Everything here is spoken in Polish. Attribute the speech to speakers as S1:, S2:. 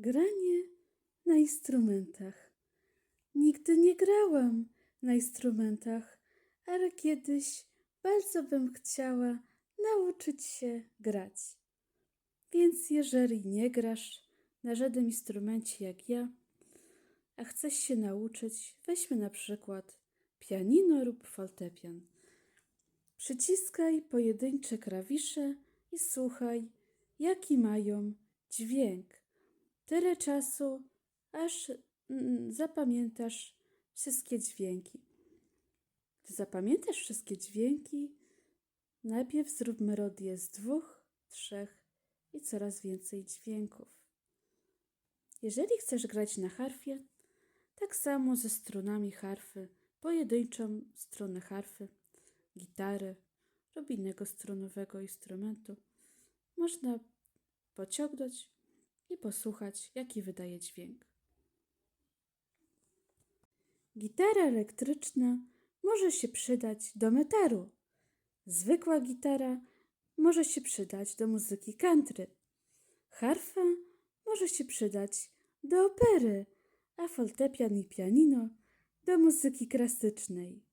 S1: Granie na instrumentach. Nigdy nie grałam na instrumentach, ale kiedyś bardzo bym chciała nauczyć się grać. Więc jeżeli nie grasz na żadnym instrumencie jak ja, a chcesz się nauczyć, weźmy na przykład pianino lub fortepian. Przyciskaj pojedyncze klawisze i słuchaj, jaki mają dźwięk. Tyle czasu, aż mm, zapamiętasz wszystkie dźwięki. Gdy zapamiętasz wszystkie dźwięki, najpierw zrób melodię z dwóch, trzech i coraz więcej dźwięków. Jeżeli chcesz grać na harfie, tak samo ze strunami harfy, pojedynczą stronę harfy, gitary lub innego strunowego instrumentu, można pociągnąć i posłuchać, jaki wydaje dźwięk. Gitara elektryczna może się przydać do metalu. Zwykła gitara może się przydać do muzyki country. Harfa może się przydać do opery, a fortepian i pianino do muzyki klasycznej.